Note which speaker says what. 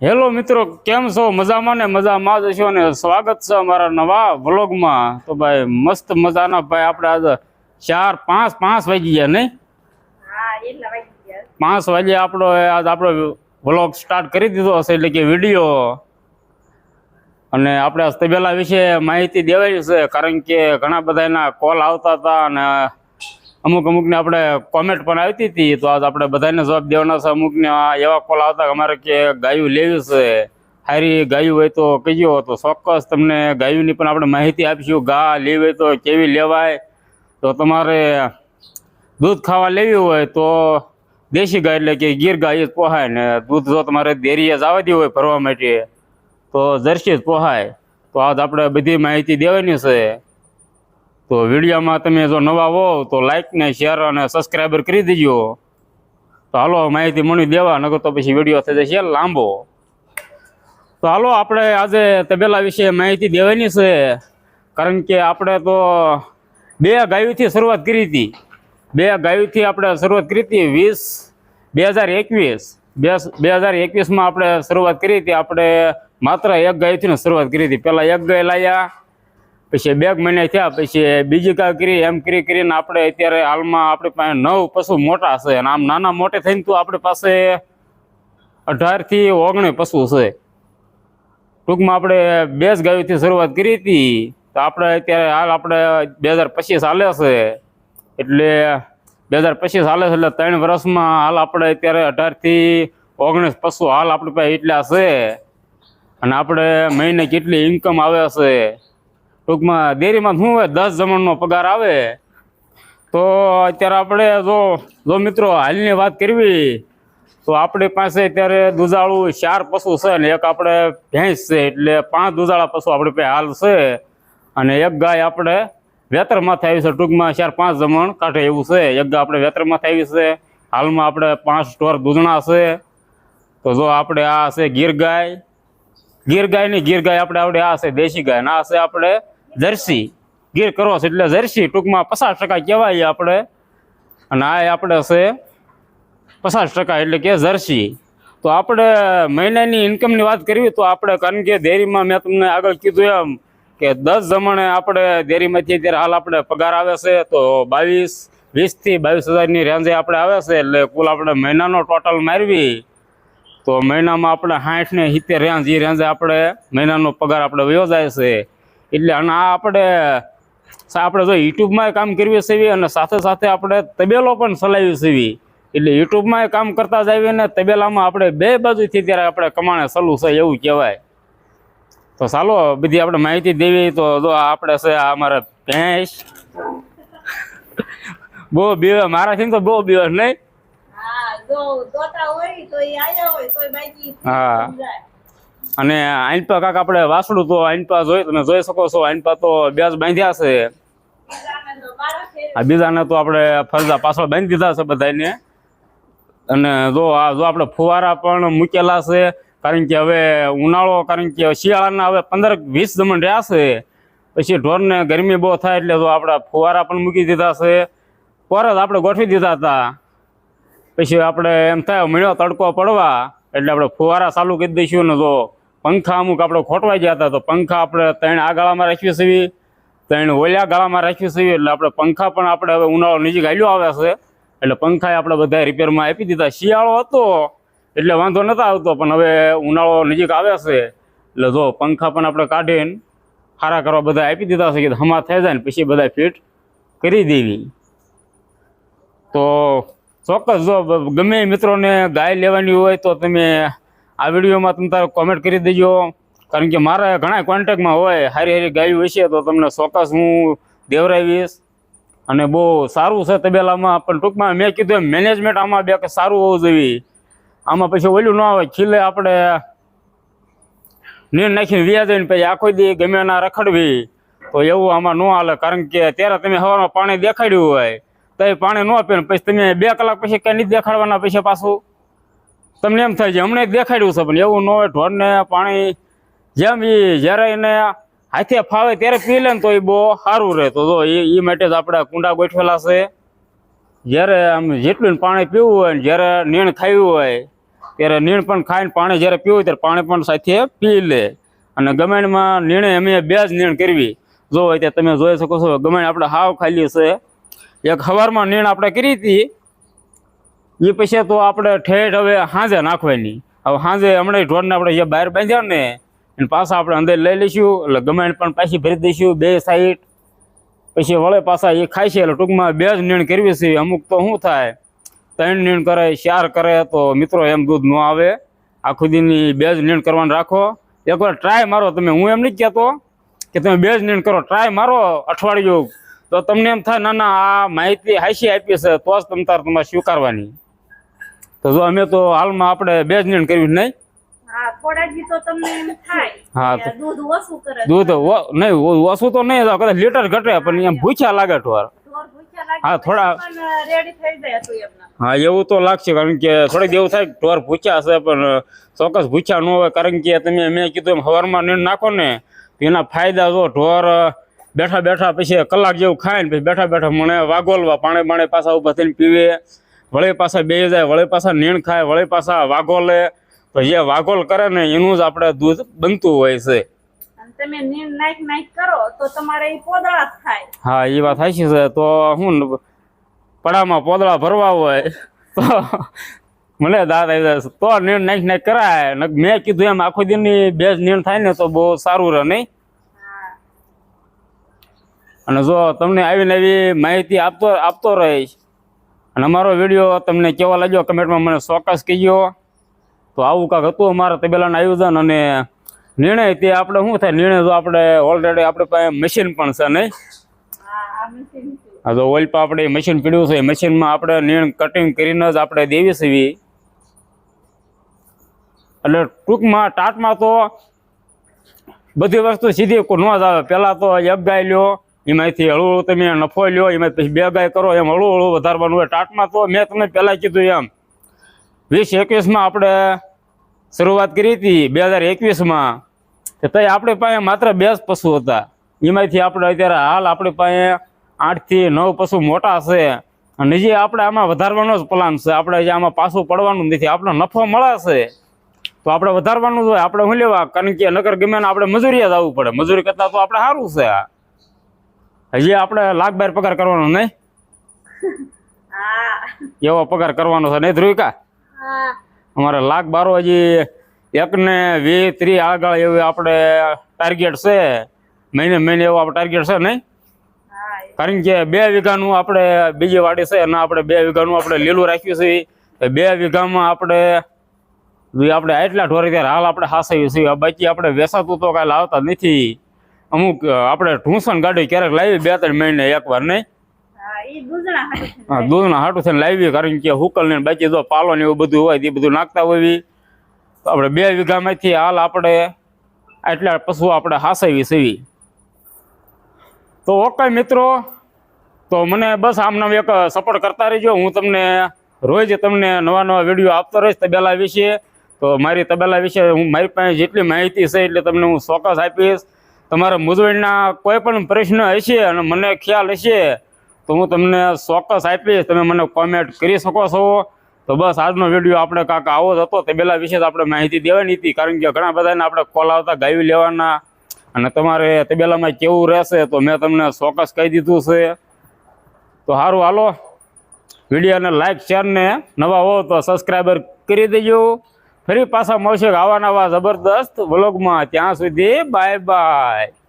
Speaker 1: Hello મિત્રો કેમ છો? મજામાં ને મજામાં જ છો ને? સ્વાગત છે અમારા નવા વ્લોગમાં. તો ભાઈ મસ્ત મજાના ભાઈ આપણે આજે ચાર પાંચ પાંચ વાગી ગયા નહીં? પાંચ વાગે આપણો આજ આપણો વ્લોગ સ્ટાર્ટ કરી દીધો હશે એટલે કે વીડિયો અને આપણે તબેલા વિશે માહિતી દેવાની છે કારણ કે ઘણા બધા એના કોલ આવતા હતા અને અમુક અમુકને આપણે કોમેન્ટ પણ આવતી હતી, તો આજ આપણે બધાને જવાબ દેવાના છે. અમુકને એવા કોલ આવતા અમારે કે ગાયું લેવી છે સારી ગાયું હોય તો કહીઓ તો ચોક્કસ તમને ગાયુંની પણ આપણે માહિતી આપીશું. ગા લેવી હોય તો કેવી લેવાય? તો તમારે દૂધ ખાવા લેવી હોય તો દેશી ગાય એટલે કે ગીર ગાય જ પોહાય ને દૂધ જો તમારે ડેરીએ જ આવતી હોય ભરવા માટે, તો જર્સી જ પોહાય. તો આજ આપણે બધી માહિતી દેવાની છે. તો વિડીયોમાં તમે જો નવા હો તો લાઇકને શેર અને સબસ્ક્રાઈબર કરી દેજો. તો હાલો, માહિતી મળી દેવા નગર તો પછી વીડિયો થઈ જશે લાંબો. તો હાલો, આપણે આજે તબેલા વિશે માહિતી દેવાની છે. કારણ કે આપણે તો બે ગાયોથી શરૂઆત કરી હતી. બે ગાયોથી આપણે શરૂઆત કરી હતી વીસ બે હજાર એકવીસ. બે બે હજાર એકવીસમાં આપણે શરૂઆત કરી હતી. આપણે માત્ર એક ગાયથી શરૂઆત કરી હતી. પહેલાં એક ગાય લાવ્યા પછી બે મહિને થયા, પછી બીજી કાંઈ કરી, એમ કરી કરીને આપણે અત્યારે હાલમાં આપણી પાસે નવ પશુ મોટા છે અને આમ નાના મોટે થઈને તો આપણી પાસે અઢારથી ઓગણીસ પશુ છે. ટૂંકમાં આપણે બે જ ગાયોથી શરૂઆત કરી હતી. તો આપણે અત્યારે હાલ આપણે બે હજાર પચીસ હાલે છે. એટલે બે હજાર પચીસ હાલે છે એટલે ત્રણ વર્ષમાં હાલ આપણે અત્યારે અઢારથી ઓગણીસ પશુ હાલ આપણી પાસે એટલા છે. અને આપણે મહિને કેટલી ઇન્કમ આવે છે. ટૂંકમાં ડેરીમાં શું હોય, દસ જમણનો પગાર આવે, તો અત્યારે આપણે જો જો મિત્રો હાલની વાત કરવી, તો આપણી પાસે અત્યારે દુધાળું ચાર પશુ છે ને એક આપણે ભેંસ છે, એટલે પાંચ દુધાળા પશુ આપણી પાસે હાલ છે. અને એક ગાય આપણે વેતરમાંથી આવી છે, ટૂંકમાં ચાર પાંચ જમણ કાઢે એવું છે. એક ગાય આપણે વેતરમાંથી આવી છે, હાલમાં આપણે પાંચ સ્ટોર દૂધણા છે. તો જો આપણે આ છે ગીર ગાય ગીર ગાય નહીં ગીર ગાય આપણે આવડે આ છે, દેશી ગાય. ના છે આપણે જર્સી. ગીર ક્રોસ એટલે જર્સી. ટૂંકમાં પચાસ ટકા કહેવાય આપણે. અને આ આપણે છે પચાસ ટકા એટલે કે જર્સી. તો આપણે મહિનાની ઇન્કમની વાત કરવી તો આપણે કારણ કે ડેરીમાં મેં તમને આગળ કીધું એમ કે દસ જમણે આપણે ડેરીમાંથી અત્યારે હાલ આપણે પગાર આવે છે તો બાવીસ, વીસથી બાવીસ હજારની રેન્જે આપણે આવે છે એટલે કુલ આપણે મહિનાનો ટોટલ મારવી. તો મહિનામાં આપણે સાઠ ને સિત્તેર રેન્જ એ રેન્જે આપણે મહિનાનો પગાર આપણે વયો જાય છે. એટલે અને આ આપણે આપણે જો યુટ્યુબમાં કામ કરવી સીવી અને સાથે સાથે આપણે તબેલો પણ ચલાવી સીવી એટલે યુટ્યુબમાં કામ કરતા જઈએ ને તબેલામાં આપણે બે બાજુથી ત્યારે આપણે કમાણે સલું છે એવું કહેવાય. તો ચાલો બધી આપણે માહિતી દેવી તો જો આપણે છે આ અમારા ભેંસ. બહુ બીવે મારાથી તો બહુ બીવે નહીં?
Speaker 2: હા
Speaker 1: અને આઈનપા કાક આપણે વાસડું તો આઈનપા જોઈ તમે જોઈ શકો છો. આઈનપા તો બે બાંધ્યા છે.
Speaker 2: તો.
Speaker 1: આ બીજાને તો આપણે ફરજા પાછળ બાંધી દીધા છે બધાને અને જો આ જો આપણે ફુવારા પણ મૂકેલા છે, કારણ કે હવે ઉનાળો, કારણ કે શિયાળાના હવે પંદર વીસ જમણ રહ્યા છે. પછી ઢોરને ગરમી બહુ થાય એટલે જો આપણે ફુવારા પણ મૂકી દીધા છે. જ આપણે ગોઠવી દીધા હતા. પછી આપણે એમ થાય મળ્યો તડકો પડવા, એટલે આપણે ફુવારા ચાલુ કરી દઈશું ને જો. પંખા અમુક આપણે ખોટવાઈ ગયા હતા તો પંખા આપણે ત્રણ આ ગાળામાં રાખવી છીએ ત્રણ ઓલિયા ગાળામાં રાખવી છીએ એટલે આપણે પંખા પણ આપણે હવે ઉનાળો નજીક આવ્યો આવે છે. એટલે પંખા આપણે બધા રિપેરમાં આપી દીધા. શિયાળો હતો, એટલે વાંધો નતો આવતો, પણ હવે ઉનાળો નજીક આવે છે. એટલે જો પંખા પણ આપણે કાઢીને સારા કરવા બધા આપી દીધા છે કે હમા થઈ જાય ને પછી બધા ફિટ કરી દેવી. તો ચોક્કસ જો ગમે મિત્રોને ગાય લેવાની હોય તો તમે આ વિડીયોમાં તમે તારે કોમેન્ટ કરી દેજો. કારણ કે મારા ઘણા કોન્ટેક્ટમાં હોય, હારી હારી ગાયું હશે તો તમને ચોક્કસ હું દેવરાવીશ. અને બહુ સારું છે તબેલામાં, પણ ટૂંકમાં મેં કીધું એમ મેનેજમેન્ટ આમાં બે સારું હોવું જોઈએ. આમાં પછી ઓલું ન આવે, ખીલે આપણે નીર નાખીને વ્યા ને પછી આખો દી ગમે એના રખડવી. તો એવું આમાં ન હાલે, કારણ કે ત્યારે તમે હવામાં પાણી દેખાડ્યું હોય, તો એ પાણી ન આપે ને પછી તમે બે કલાક પછી કંઈ નહીં દેખાડવાના પછી પાછું. તમને એમ થાય છે, હમણાં જ દેખાડ્યું છે, પણ એવું ન હોય, ઢોરને પાણી જેમ એ જ્યારે એને હાથે ફાવે ત્યારે પી લે તો એ બહુ સારું રહે. તો જો એ માટે જ આપણે કુંડા ગોઠવેલા છે. જ્યારે આમ જેટલું પાણી પીવું હોય ને જ્યારે નીણ ખાવી હોય, ત્યારે નીણ પણ ખાઈને પાણી જ્યારે પીવું હોય ત્યારે પાણી પણ સાથે પી લે. અને ગમેણમાં નીણે અમે બે જ નીણ કરવી. જો હોય ત્યાં તમે જોઈ શકો છો, ગમેણ આપણે હાવ ખાલી છે. એક સવારમાં નીણ આપણે કરી હતી એ પછી તો આપણે ઠેઠ હવે સાંજે નાખવાની. હવે સાંજે હમણાં ઢોરને આપણે જે બહાર બાંધ્યા ને, એને પાછા આપણે અંદર લઈ લઈશું, એટલે ગમેણ પણ પાછી ભરી દઈશું બે સાઈડ પછી વળે પાછા એ ખાય છે, એટલે ટૂંકમાં બે જ નીણ કરવી છે. અમુક તો શું થાય, ત્રણ નીણ કરે, ચાર કરે, તો મિત્રો એમ દૂધ ન આવે. આખું દીની બે જ નીણ કરવાનું રાખો. એકવાર ટ્રાય મારો, તમે હું એમ નથી કહેતો કે તમે બે જ નીણ કરો. ટ્રાય મારો, અઠવાડિયું. તો તમને એમ થાય, ના ના, આ માહિતી હાઈસી આપી છે, તો જ તમ તાર તમારે સ્વીકારવાની. તો જો અમે તો હાલમાં આપણે બે જ કર્યું નહીં?
Speaker 2: હા દૂધ
Speaker 1: નહીં ઓછું તો નહીં કદાચ લીટર ઘટે પણ એમ ભૂખ્યા લાગે ઠોર. હા, થોડા- હા એવું તો લાગશે કારણ કે થોડીક એવું થાય ઢોર ભૂખ્યા છે પણ ચોક્કસ ભૂખ્યા ન હોય કારણ કે તમે મેં કીધું એમ સવારમાં નીણ નાખો ને એના ફાયદા જો ઢોર બેઠા બેઠા પછી કલાક જેવું ખાય ને પછી બેઠા બેઠા મને વાગોલવા પાણી પાણી પાછા ઊભા થઈને પીવે. વળી પાછા બે જાય વળી પાછા નીણ ખાય વળી પાછા વાગોલે તો જે વાઘોલ કરે ને એનું જ આપણે દૂધ બનતું હોય છે.
Speaker 2: તમે નીણ નાખ નાખ કરો તો તમારે ઈ પોદળા થાય.
Speaker 1: હા એ વાત થાય છે. તો હું પડામાં પોદળા ભરવા હોય તો મને દાદ આવી જાય તો નીણ નાખ નાખ કરાય. મેં કીધું એમ આખો દિનની બે જ નીણ થાય ને તો બહુ સારું રહે નહીં. અને જો તમને આવીને આવી માહિતી આપતો આપતો રહીશ અને અમારો વીડિયો તમને કેવો લાગ્યો કમેન્ટમાં મને ચોક્કસ કહીજો. તો આવું કાંક હતું અમારા તબેલાનું આયોજન અને નિર્ણય તે આપણે શું થાય? નિર્ણય તો આપણે ઓલરેડી આપણે મશીન પણ છે નહીં?
Speaker 2: હા
Speaker 1: જો ઓઇલ પર આપણે મશીન પીડ્યું છે મશીનમાં આપણે નિર્ણય કટિંગ કરીને જ આપણે દેવી છે એટલે ટૂંકમાં ટાટમાં તો બધી વસ્તુ સીધી ન જ આવે. પહેલાં તો એક ગાય લ્યો એમાંથી હળવું તમે નફો લ્યો, એમાં પછી બે ગાય કરો, એમ હળવું વધારવાનું હોય. ટાટમાં તો મેં તમને પહેલાં કીધું એમ, વીસ એકવીસમાં આપણે શરૂઆત કરી હતી, બે હજાર એકવીસમાં, કે ત્યાં આપણી પાસે માત્ર બે જ પશુ હતા. એમાંથી આપણે અત્યારે હાલ આપણી પાસે આઠથી નવ પશુ મોટા છે. અને જે આપણે આમાં વધારવાનો જ પ્લાન છે. આપણે જે આમાં પાછું પડવાનું નથી. આપણે નફો મળે છે. તો આપણે વધારવાનું જ હોય. આપણે શું લેવા? કારણ કે નગર ગમે આપણે મજૂરીએ જ આવવું પડે. મજૂરી કરતાં તો આપણે સારું છે. હજી આપણે લાખ બાર પગાર કરવાનો નહીં? એવો પગાર કરવાનો છે નહીં ધ્રુવિકા? અમારે લાખ બારો હજી એક ને વીસ ત્રીસ આગળ એવું આપણે ટાર્ગેટ છે. મહિને મહિને એવો આપણે ટાર્ગેટ છે નહીં? કારણ કે બે વીઘાનું આપણે બીજી વાડી છે અને આપણે બે વીઘાનું આપણે લીલું રાખ્યું છે. બે વીઘામાં આપણે આપણે આટલા ઢોરે ત્યારે હાલ આપણે હાસાયું છે બાકી આપણે વેસાતું તો કાંઈ લાવતા નથી. અમુક આપણે ઢૂંસણ ગાડી ક્યારેક લાવી બે ત્રણ મહિને એકવાર નહીં.
Speaker 2: હા
Speaker 1: દૂધના હાટું થઈને લાવી. કારણ કે હુકલ ને બાકી જો પાલો ને એવું બધું હોય તે બધું નાખતા હોય આપણે બે વીઘામાંથી હાલ આપણે આટલા પશુ આપણે હાસાવી સેવી તો ઓકે મિત્રો તો મને બસ આમનામ એક સપોર્ટ કરતા રહેજો. હું તમને રોજ તમને નવા નવા વીડિયો આપતો રહીશ તબેલા વિશે. તો મારી તબેલા વિશે હું મારી પાસે જેટલી માહિતી છે એટલે તમને હું ચોક્કસ આપીશ. તમારા મૂંઝવણના કોઈ પણ પ્રશ્ન હશે અને મને ખ્યાલ હશે, તો હું તમને ચોક્કસ આપીશ. તમે મને કોમેન્ટ કરી શકો છો. તો બસ આજનો વીડિયો આપણે કાંક આવો જ હતો. તબેલા વિશે જ આપણે માહિતી દેવાની હતી, કારણ કે ઘણા બધાને આપણે કોલ આવતા ગાયું લેવાના. અને તમારે તબેલામાં કેવું રહેશે, તો મેં તમને ચોક્કસ કહી દીધું છે. તો સારું હાલો. વિડીયોને લાઇક શેર ને નવા હો તો સબસ્ક્રાઈબર કરી દેજો. ફરી પાછા મળશે આવા નવા જબરદસ્ત વ્લોગમાં. ત્યાં સુધી બાય બાય.